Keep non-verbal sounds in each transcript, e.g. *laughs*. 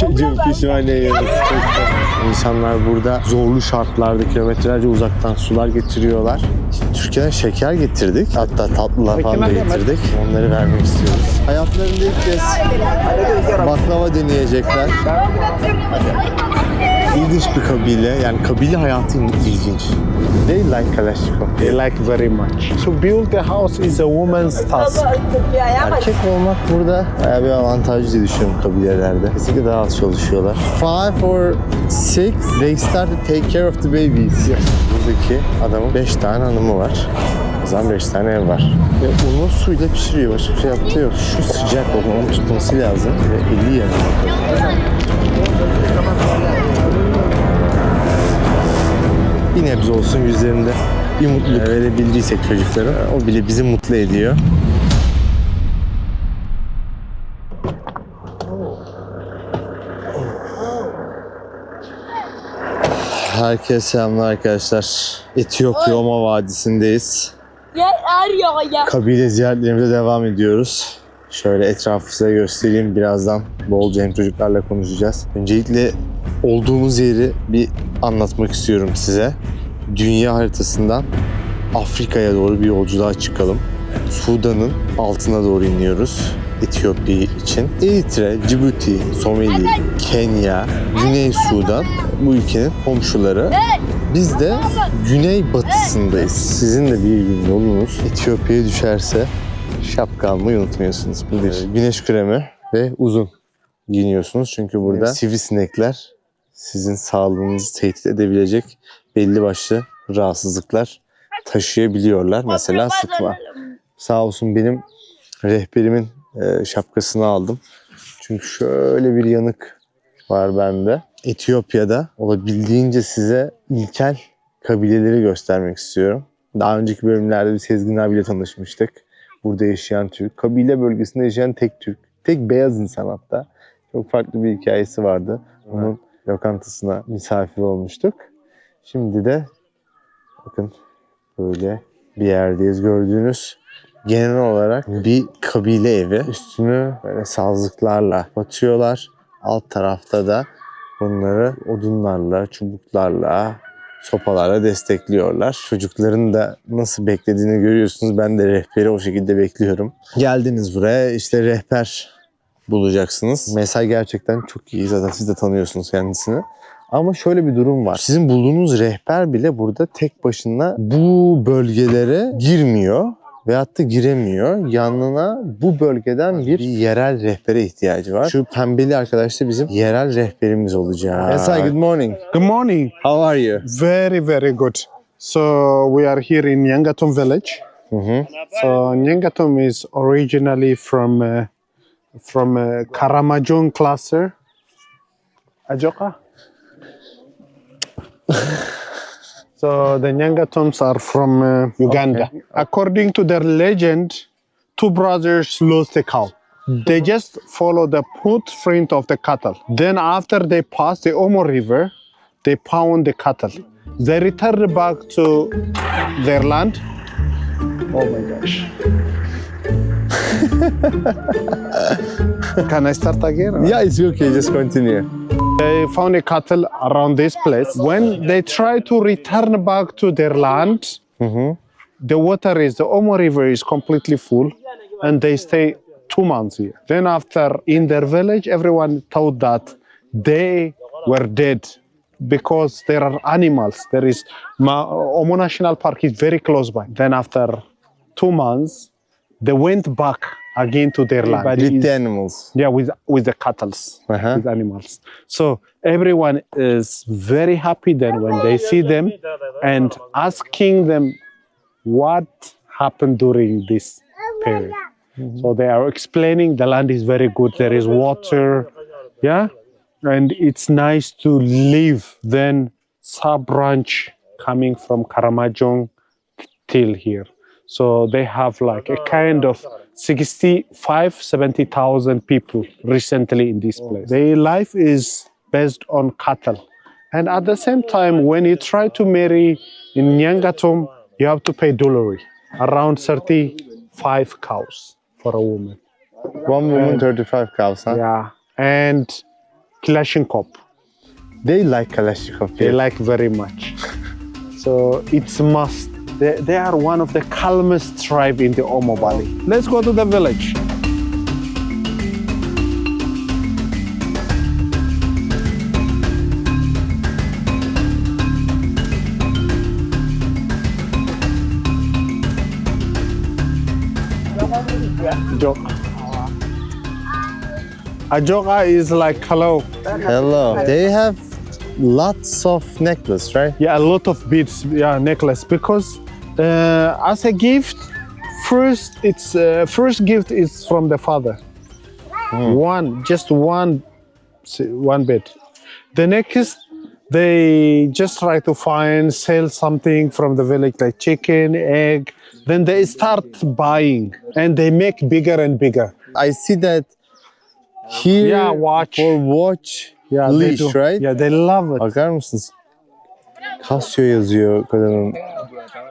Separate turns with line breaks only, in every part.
Çocuğum pişmaniye yiyoruz. İnsanlar burada zorlu şartlarda kilometrelerce uzaktan sular getiriyorlar. Türkiye'den şeker getirdik. Hatta tatlılar falan da getirdik. Onları vermek istiyoruz. Hayatlarında ilk kez baklava deneyecekler. İlginç bir kabile. Yani kabile hayatı ilginç. They like Kalashnikov.
They like very much. To build the house is a woman's task.
Erkek olmak burada bayağı bir avantaj diye düşünüyorum kabilelerde. Kesinlikle daha az çalışıyorlar. Five or six, they start to take care of the babies. Buradaki adamın beş tane hanımı var. O zaman beş tane ev var. Ve unu suyla pişiriyor. Başka bir şey yaptığı yok. Şu sıcak onun tutması lazım. Ve eli yanıyor. Bir nebze olsun yüzlerinde bir mutluluk verebildiysek çocuklara o bile bizi mutlu ediyor. Herkese selamlar arkadaşlar. Etiyopya Oma Vadisi'ndeyiz. Kabile ziyaretlerimize devam ediyoruz. Şöyle etrafı size göstereyim. Birazdan bolca hem çocuklarla konuşacağız. Öncelikle olduğumuz yeri bir anlatmak istiyorum size. Dünya haritasından Afrika'ya doğru bir yolculuğa çıkalım. Sudan'ın altına doğru iniyoruz. Etiyopya için. Eritre, Cibuti, Somali, Kenya, Güney Sudan bu ülkenin komşuları. Biz de güney batısındayız. Sizin de bir gün yolunuz Etiyopya'ya düşerse şapka almayı unutmuyorsunuz. Bu bir güneş kremi ve uzun giyiniyorsunuz. Çünkü burada sivrisinekler sizin sağlığınızı tehdit edebilecek belli başlı rahatsızlıklar taşıyabiliyorlar. Mesela sıtma. Sağ olsun benim rehberimin e, şapkasını aldım. Çünkü şöyle bir yanık var bende. Etiyopya'da olabildiğince size ilkel kabileleri göstermek istiyorum. Daha önceki bölümlerde bir Sezgin abiyle tanışmıştık. Burada yaşayan Türk. Kabile bölgesinde yaşayan tek Türk. Tek beyaz insan hatta. Çok farklı bir hikayesi vardı. Onun lokantasına misafir olmuştuk. Şimdi de bakın böyle bir yerdeyiz gördüğünüz genel olarak bir kabile evi. Üstünü böyle sazlıklarla batıyorlar. Alt tarafta da bunları odunlarla, çubuklarla, sopalarla destekliyorlar. Çocukların da nasıl beklediğini görüyorsunuz. Ben de rehberi o şekilde bekliyorum. Geldiniz buraya işte rehber bulacaksınız. Mesai gerçekten çok iyi. Zaten siz de tanıyorsunuz kendisini. Ama şöyle bir durum var. Sizin bulduğunuz rehber bile burada tek başına bu bölgelere girmiyor veyahut da giremiyor. Yanına bu bölgeden bir yerel rehbere ihtiyacı var. Şu pembeli arkadaş da bizim yerel rehberimiz olacak. Yes, hi, good morning.
Good morning.
How are you?
Very, very good. So we are here in Yangatom village.
Hı hı.
So Yangatom is originally from uh, from uh, Karamajong cluster. Ajoka. *laughs* so the Nyanga Nyangatoms are from uh, Uganda. According to their legend, two brothers lost a cow. They just follow the footprint of the cattle. Then after they pass the Omo River, they pound the cattle. They return back to their land. Oh my gosh. *laughs* Can I start again?
Yeah, it's okay. Just continue.
They found a cattle around this place. When they try to return back to their land, mm-hmm. the water is the Omo River is completely full, and they stay two months here. Then after in their village, everyone thought that they were dead because there are animals. There is Ma- Omo National Park is very close by. Then after two months, they went back again to their land.
With the animals.
Yeah, with with the cattle,
Uh-huh.
with animals. So everyone is very happy then when they see them and asking them what happened during this period. So they are explaining the land is very good. There is water, yeah, and it's nice to live. Then sub branch coming from Karamajong till here. So they have like a kind of 65, 70,000 people recently in this oh. place. Their life is based on cattle. And at the same time, when you try to marry in Nyangatom, you have to pay dowry, around 35 cows for a woman.
One woman, 35 cows, huh?
Yeah. and Kalashnikov.
They like Kalashnikov
They like very much. *laughs* so it's must. They, they are one of the calmest tribe in the Omo Valley. Let's go to the village. Joka. Ajoka is like hello.
Hello. They have lots of necklace, right?
Yeah, a lot of beads, yeah, necklace because as a gift, first it's uh, first gift is from the father. One, just one, one bit. The next, they just try to find sell something from the village like chicken, egg. Then they start buying and they make bigger and bigger.
I see that here
Yeah, watch.
or watch
Yeah,
leash, right?
Yeah, they love it.
Bakar mısınız? Casio yazıyor kadının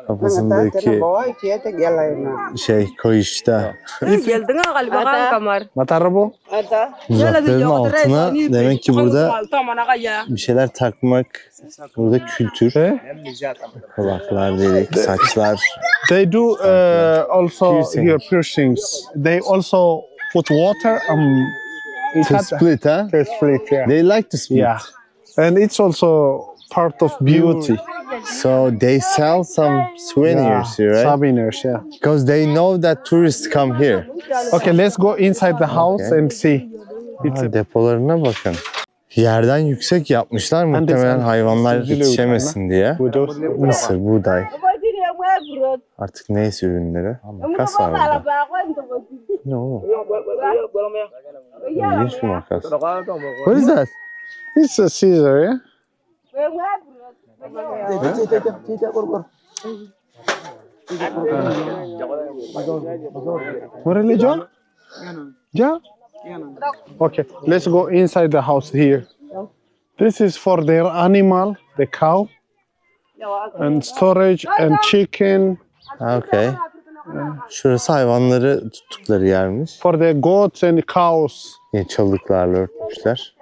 kafasındaki şey kayışta.
Geldin ha galiba kan kamar.
Matarabo?
Uzakların altına demek ki burada bir şeyler takmak, burada kültür.
Eh?
Kulaklar dedik, saçlar.
They do uh, also
Piercing.
here piercings. They also put water um
To split, ha?
to split, yeah.
They like to split.
yeah. And it's also part of beauty.
So they sell some souvenirs here, right?
Souvenirs, yeah.
Because they know that tourists come here.
Okay, let's go inside the house
Okay.
and see. It's
Ha, depolarına bakın. Yerden yüksek yapmışlar muhtemelen hayvanlar yetişemesin diye.
we do.
Mısır, buğday, artık neyse ürünleri. Makas var burada. Ne oğlum? İlginç bir makas. What is that?
It's a scissor, yeah. What religion? Yeah. Okay, let's go inside the house here. This is for their animal, the cow, and storage and chicken.
Okay. Şurası hayvanları tuttukları yermiş.
For the goats and cows.
Yine çalılıklarla örtmüşler.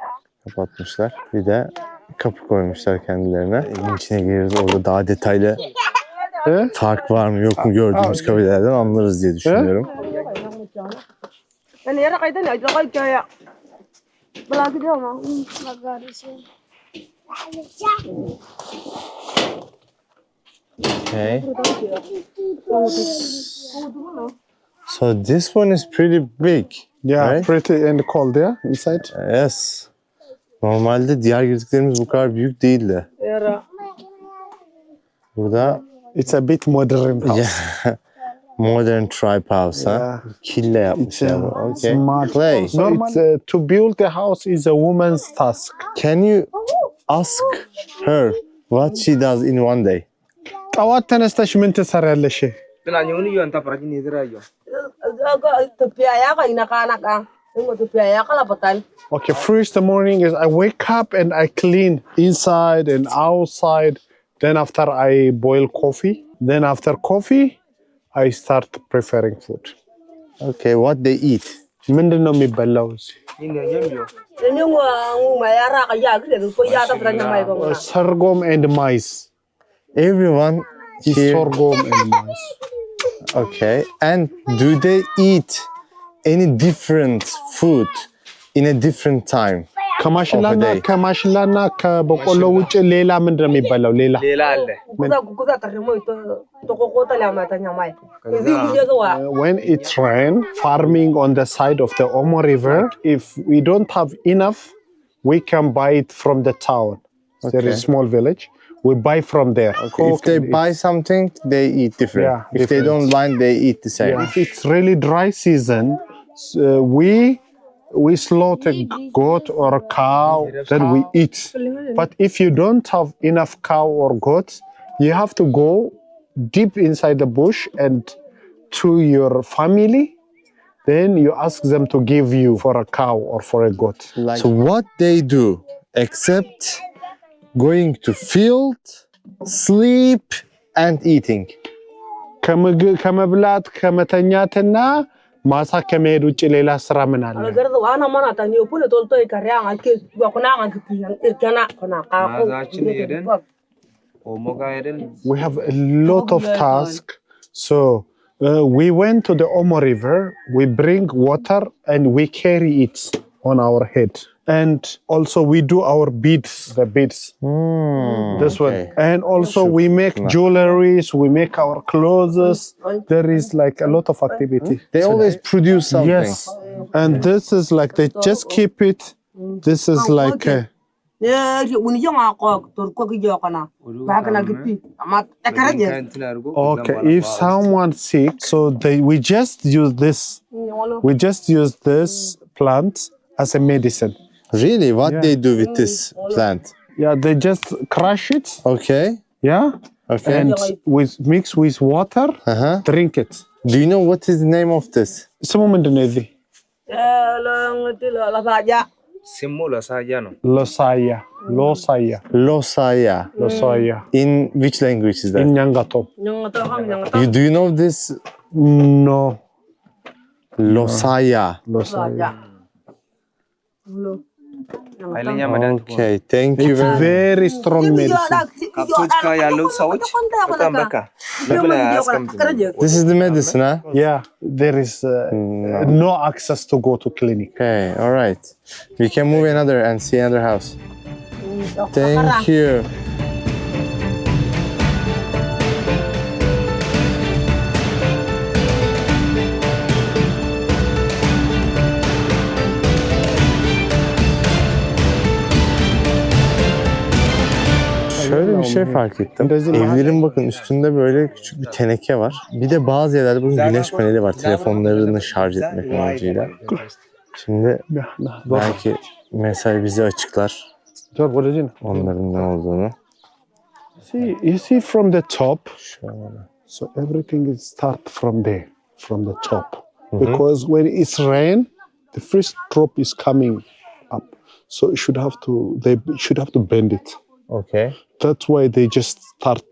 Kapatmışlar. Bir de kapı koymuşlar kendilerine. Evin içine gireriz. Orada daha detaylı fark var mı yok mu gördüğümüz kabilelerden anlarız diye düşünüyorum. Okay. So this one is pretty big.
Yeah,
Right.
pretty and cold, yeah, inside.
Yes. Normalde diğer girdiklerimiz bu kadar büyük değildi.
Era.
Burada
It's a bit modern house.
yeah, *laughs* modern tribe house ha.
Yeah.
Kille yapmışlar. bu.
uh, It's
Okay.
mud.
Clay.
So it's, uh, to build the house is a woman's task.
Can you ask her what she does in one day?
ጠዋት ተነስተሽ ምን ትሰሪያለሽ?
Tepia ya kay nakanak ah. Ingo tepia ya kalapatan.
Okay, first the morning is I wake up and I clean inside and outside. Then after I boil coffee. Then after coffee, I start preparing food.
Okay, what they eat?
ምንድን ነው የሚበላው እዚህ?
Inyo ngo ngo mayara kaya gre ko ya ta pranya mai ko.
ሰርጎም and maize.
Everyone
Is
here.
sorghum and
any different food in a different time?
ከማሽላና
Of a day.
ከማሽላና ከበቆሎ ውጭ ሌላ ምንድን ነው የሚበላው? ሌላ
Kuza kuza tarimo ito to ko ko ta lama ta nyamai. Izi kuje ko wa.
Uh, when it's rain, farming on the side of the Omo River, if we don't have enough, we can buy it from the town. There is
Okay.
a small village. We buy from there.
If
Cook
they
and
buy something, they eat different.
Yeah,
if they
different.
don't buy, they eat the
eat.
same.
Yeah. If it's really dry season, s- uh, we we slaughter goat or cow, then we eat. But if you don't have enough cow or goat, you have to go deep inside the bush and to your family. Then you ask them to give you for a cow or for a goat.
so what they do, except going to field, sleep, and eating.
ከምግ- ከመብላት ከመተኛትና ማሳ ከመሄድ ውጭ ሌላ ስራ ምን አለ?
Ala garza wa ana mana ta ne pule tol toy kare an ke ba kuna an ke piyan irkana kuna ka ko.
Mazaችን ሄደን ኦሞ ጋር ሄደን
We have a lot of
Problem.
tasks. So uh, and also we do our beads. The beads.
Mm,
this
okay.
one and also we make no. jewelries we make our clothes. There is like a lot of activity.
They so always produce something.
Yes. And this is like they just keep it. This is like a, Okay, if someone sick, so they we just use this, we just use this plant as a medicine.
Really? What
Yeah.
they do with this plant?
Yeah, they just crush it.
Okay.
Yeah.
Okay.
And with mix with water,
uh huh.
drink it.
Do you know what is the name of this?
Semua Mendenedi.
Eh, lo- itu lo- lo saja.
Simula Sayano. Losaya.
Losaya. Hmm.
Losaya.
Losaya. Hmm.
In which language is that?
In Nyangato.
Yang do you know this
No.
Losaya?
Losaya.
saja. Belum.
ኃይለኛ መድኃኒት ነው።
Okay. Thank you
It's
very much.
very strong medicine.
ከብቶች ጋር ያለው ሰዎች በጣም በቃ ለምን አያስቀምጡም?
This is the medicine, huh?
Yeah, there is uh,
No.
no access to go to clinic.
Okay. All right. We can move Şöyle bir şey fark ettim. Evlerin bakın üstünde böyle küçük bir teneke var. Bir de bazı yerlerde bunun güneş paneli var telefonlarını şarj etmek amacıyla. Şimdi belki mesaj bizi açıklar. Onların ne olduğunu.
See, you see from the top. So everything is start from there, from the top. Because when it's rain, the first drop is coming up. So you should have to they should have to bend it.
Okay.
That's why they just start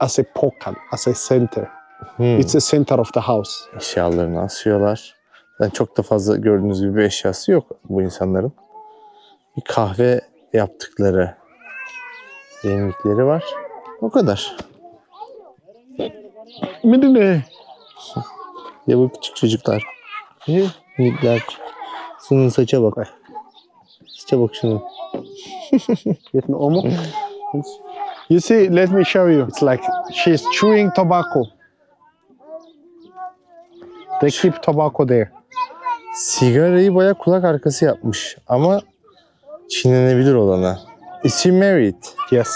as a pocket, as a center.
Hmm.
It's a center of the house.
Eşyalarını asıyorlar. Yani çok da fazla gördüğünüz gibi bir eşyası yok bu insanların. Bir kahve yaptıkları yemekleri var. O kadar.
Midine.
Ya bu küçük çocuklar. Ne? Minikler. Şunun saça bak. Saça bak şunun.
Get an omo. You see, let me show you. It's like she's chewing tobacco. They keep tobacco there.
Sigarayı baya kulak arkası yapmış ama çiğnenebilir olana. Is she married?
Yes,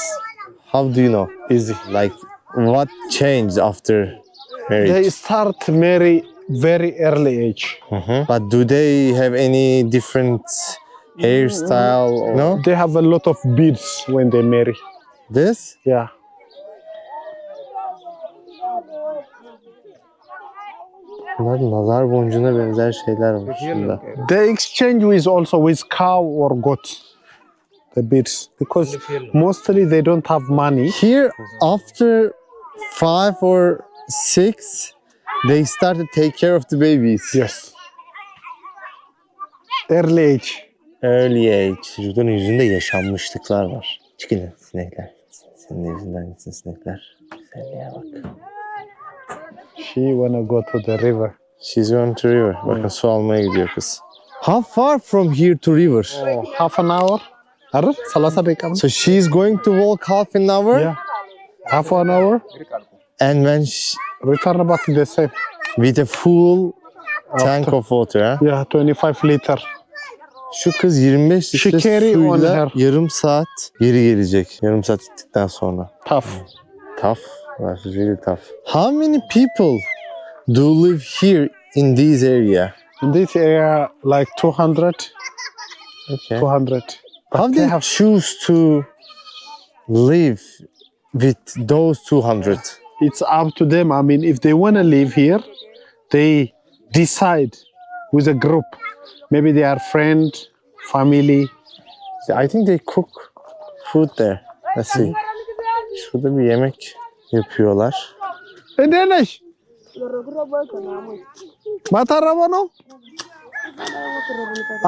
How do you know?
easy.
Like what changed after
They
marriage?
start marry very early age.
Mhm. But do they have any different hairstyle? Or... No?
They have a lot of beads when they marry.
This?
Yeah.
Bunlar nazar boncuğuna benzer şeyler var şunda.
They exchange with also with cow or goat. The beads because mostly they don't have money.
Here, after five or six, they start to take care of the babies.
Yes. Early age.
Early age. Çocukların yüzünde yaşanmışlıklar var. Çıkın sinekler. Senin de yüzünden gitsin sinekler. Güzelliğe bak.
She wanna go to the river.
She's going to river. Bakın su almaya gidiyor kız. How far from here to river?
Oh, half an hour. Arif, salasa mı?
So she's going to walk half an hour
Yeah. Half an hour.
and when she,
Return about the same.
with a full tank of water. Ha?
Yeah, 25 liter.
Şu kız 25
She
litre
on
suyla yarım saat geri gelecek. Yarım saat gittikten sonra.
Tough.
Tough. That's really tough. How many people do live here in this area?
In this area, like 200,
Okay.
200. But
How
they
they
have
choose to live with those 200?
it's up to them. I mean, if they want to live here, they decide with a group. Maybe they are friend, family.
I think they cook food there. Let's see. Şurada bir yemek yapıyorlar.
Hey, Danish, ማታረበ ነው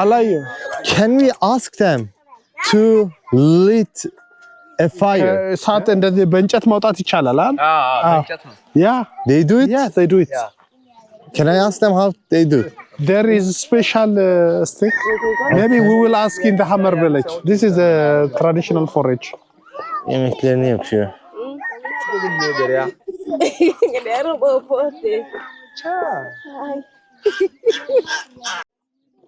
አላየሁ
Can we ask them to lit a fire?
እሳት እንደዚህ በእንጨት ማውጣት ይቻላል አይደል? ያ
They do it?
Yes, they do it.
Can I ask them how they do?
There is special uh, stick. Maybe we will ask in the Hammer village. This is a traditional forage.
Yemeklerini yapıyor.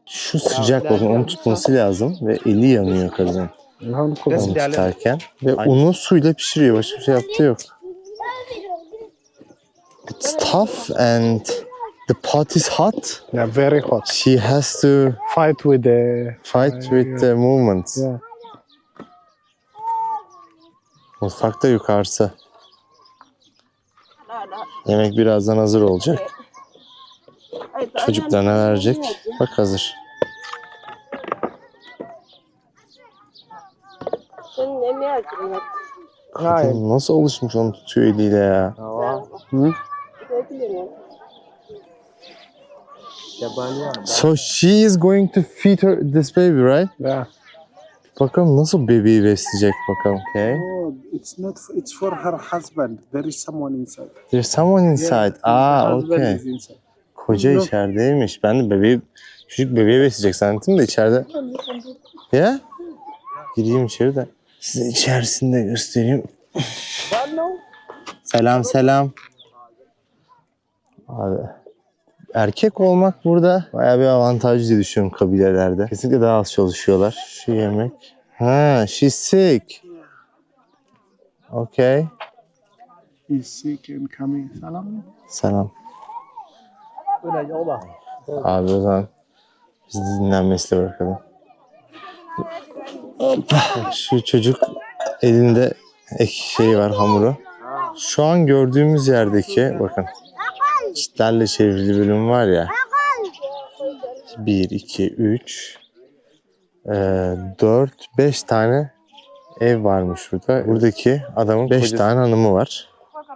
Şu sıcak bakın onu tutması lazım ve eli yanıyor kadın onu tutarken. Ve unu suyla pişiriyor. Başka bir şey yaptığı yok. It's tough and the pot is hot.
Yeah, very hot.
She has to
Fight with the
fight with the movements.
yeah.
Mutfakta yukarısı. Yemek birazdan hazır olacak. Çocuklarına verecek. Bak hazır. Kadın nasıl alışmış onu tutuyor eliyle ya.
Hı?
So she is going to feed her this baby right?
Yeah.
Bakalım nasıl bebeği besleyecek bakalım. Okay.
Oh, it's not. It's for her husband. There is someone inside.
There's someone inside. Ah,
husband
okay.
inside.
Koca içerideymiş. Ben de bebeği, çocuk bebeği besleyecek zannettim de içeride. Ya? Gireyim içeri de. Size içerisinde göstereyim. selam selam. Abi. Erkek olmak burada bayağı bir avantaj diye düşünüyorum kabilelerde. Kesinlikle daha az çalışıyorlar. Şu yemek. Ha, she's sick. Okay.
He's sick and coming. Salam.
Selam. Abi o zaman biz de dinlenmesine bırakalım. Şu çocuk elinde ek şey var hamuru. Şu an gördüğümüz yerdeki bakın çitlerle çevrili bölüm var ya. 1, 2, 3 4, 5 tane ev varmış burada. Buradaki adamın 5 tane hanımı var.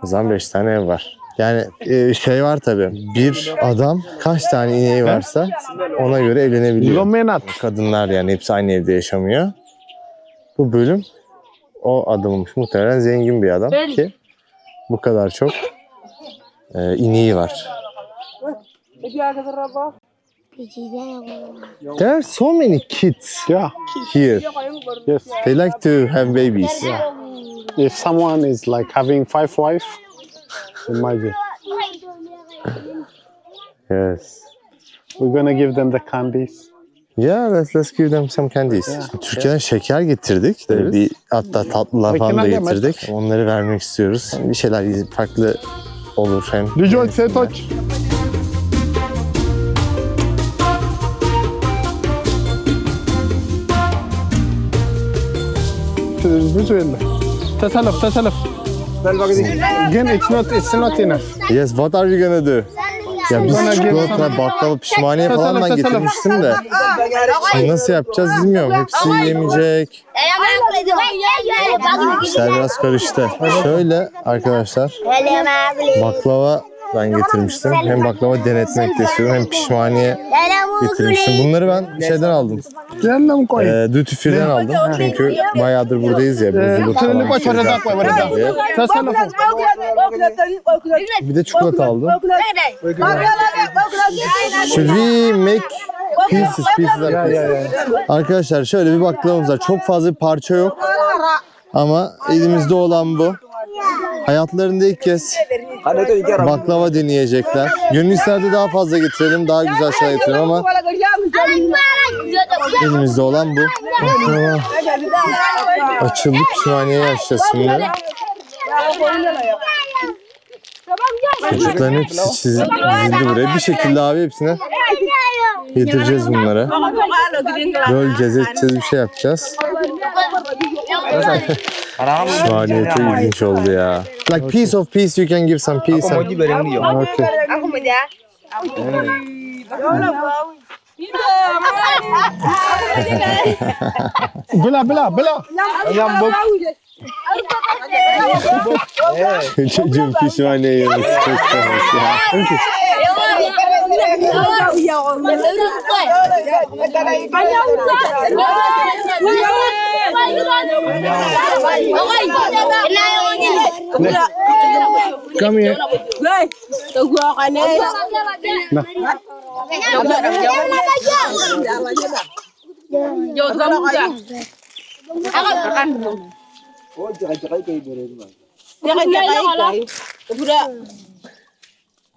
O zaman 5 tane ev var. Yani e, şey var tabii. Bir adam kaç tane ineği varsa ona göre evlenebiliyor.
Lomenat.
Kadınlar yani hepsi aynı evde yaşamıyor. Bu bölüm o adammış. Muhtemelen zengin bir adam ki bu kadar çok e, ineği var. There are so many kids
Yeah.
here.
Yes.
They like to have babies.
If someone is like having five wives, imagine.
Yes.
We're gonna give them the candies.
Yeah, let's, let's give them some candies. Türkiye'den şeker getirdik. Böyle bir hatta tatlılar falan da getirdik. Onları vermek istiyoruz. Bir şeyler farklı olur hem.
Rica et Sertaç. Biz öyle. Teselif, teselif. Gel bakayım. Again, it's not, it's not enough.
Yes, what are you gonna do? Ya biz
Bana
çikolata, baklava, pişmaniye falan
Tasarruf, tasarruf.
getirmiştim de. Nasıl yapacağız bilmiyorum. Hepsi yemeyecek. Biraz karıştı. Şöyle arkadaşlar baklava ben getirmiştim. Hem baklava denetmek de istiyorum hem pişmaniye getirmiştim. Bunları ben şeyden aldım.
Canım koy.
E, duty free'den aldım. Çünkü bayağıdır buradayız ya. Buzuluk falan. Bir de çikolata aldım. We make pieces, pieces
ya.
Arkadaşlar şöyle bir baklavamız var. Çok fazla bir parça yok. Ama elimizde olan bu. Hayatlarında ilk kez baklava deneyecekler. Gönül isterdi daha fazla getirelim, daha güzel şeyler getirelim ama elimizde olan bu. Baklava açıldı pişmaniye açacağız şimdi. Çocukların hepsi çiz- dizildi buraya. Bir şekilde abi hepsine yedireceğiz bunları. Böleceğiz, edeceğiz, bir şey yapacağız. *laughs* Maliyeti ilginç oldu ya. Like piece of peace, you can give some peace. Ako moji bareng dia. Okay.
Aku moja. Bila bila bila. Yambok. *laughs*
Çocuğun pişmaniye yemek çok komik ya. Come here.
Đây, tôi qua cái này.
Nào. Vô không ra.
Agak kan.
Oh, jangan-jangan kayak gini.
Jangan-jangan kayak. Udah.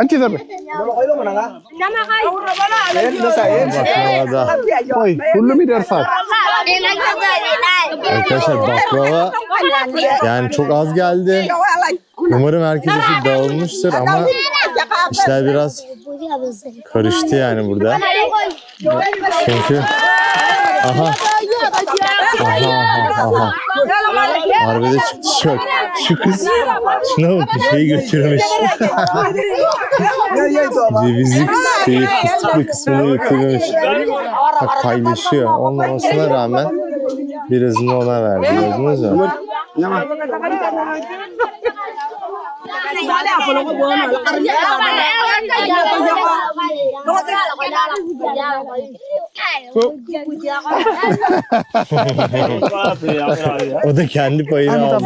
Anti
tabi.
Oy, hullum idarfak.
Arkadaşlar baklava yani çok az geldi. Umarım herkes dağılmıştır ama işler biraz karıştı yani burada. Çünkü aha aha aha aha. Harbide çıktı şok. Şu kız şuna bak bir şeyi götürmüş. Cevizlik şeyi fıstıklı kısmını götürmüş. Bak paylaşıyor. Olmamasına rağmen birazını ona verdi. Gördünüz mü?
ne ได้ผลก็บ่น่ะละกันเนี่ยละกันเนี่ยละกันเนี่ยก็ได้ละก็ได้ละก็ได้ละก็ได้
o da kendi payını aldı.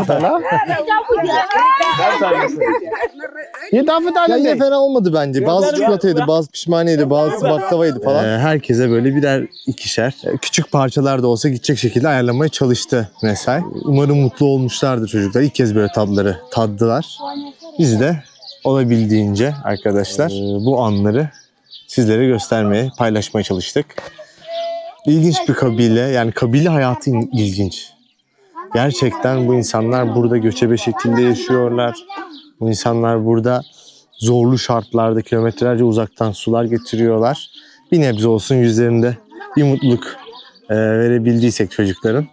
Yedafet
Ali
de fena olmadı bence. Bazı çikolataydı, bazı pişmaniydi, bazı baklavaydı falan. Ee, herkese böyle birer ikişer. Küçük parçalar da olsa gidecek şekilde ayarlamaya çalıştı Mesai. Umarım mutlu olmuşlardır çocuklar. İlk kez böyle tatları taddılar. Biz de olabildiğince arkadaşlar e, bu anları sizlere göstermeye, paylaşmaya çalıştık. İlginç bir kabile. Yani kabile hayatı in- ilginç. Gerçekten bu insanlar burada göçebe şekilde yaşıyorlar. Bu insanlar burada zorlu şartlarda kilometrelerce uzaktan sular getiriyorlar. Bir nebze olsun yüzlerinde bir mutluluk e, verebildiysek çocukların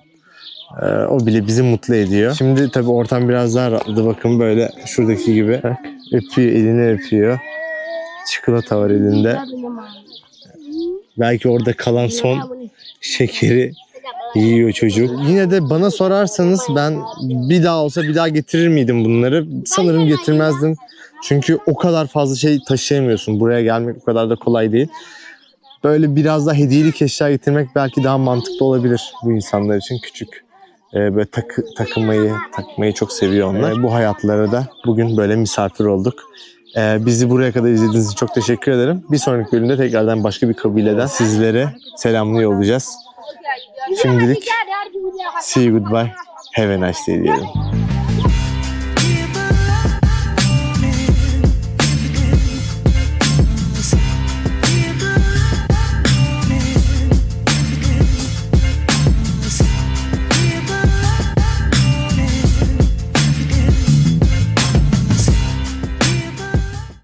e, o bile bizi mutlu ediyor. Şimdi tabii ortam biraz daha rahatladı. Bakın böyle şuradaki gibi Bak, öpüyor, elini öpüyor. Çikolata var elinde. Belki orada kalan son şekeri yiyor çocuk. Yine de bana sorarsanız ben bir daha olsa bir daha getirir miydim bunları? Sanırım getirmezdim. Çünkü o kadar fazla şey taşıyamıyorsun. Buraya gelmek o kadar da kolay değil. Böyle biraz daha hediyelik eşya getirmek belki daha mantıklı olabilir bu insanlar için. Küçük e, böyle takı, takılmayı, takmayı çok seviyor onlar. E, bu hayatlara da bugün böyle misafir olduk. E, bizi buraya kadar izlediğiniz için çok teşekkür ederim. Bir sonraki bölümde tekrardan başka bir kabileden sizlere selamlıyor olacağız. Şimdilik see you goodbye. Have a nice day diyelim.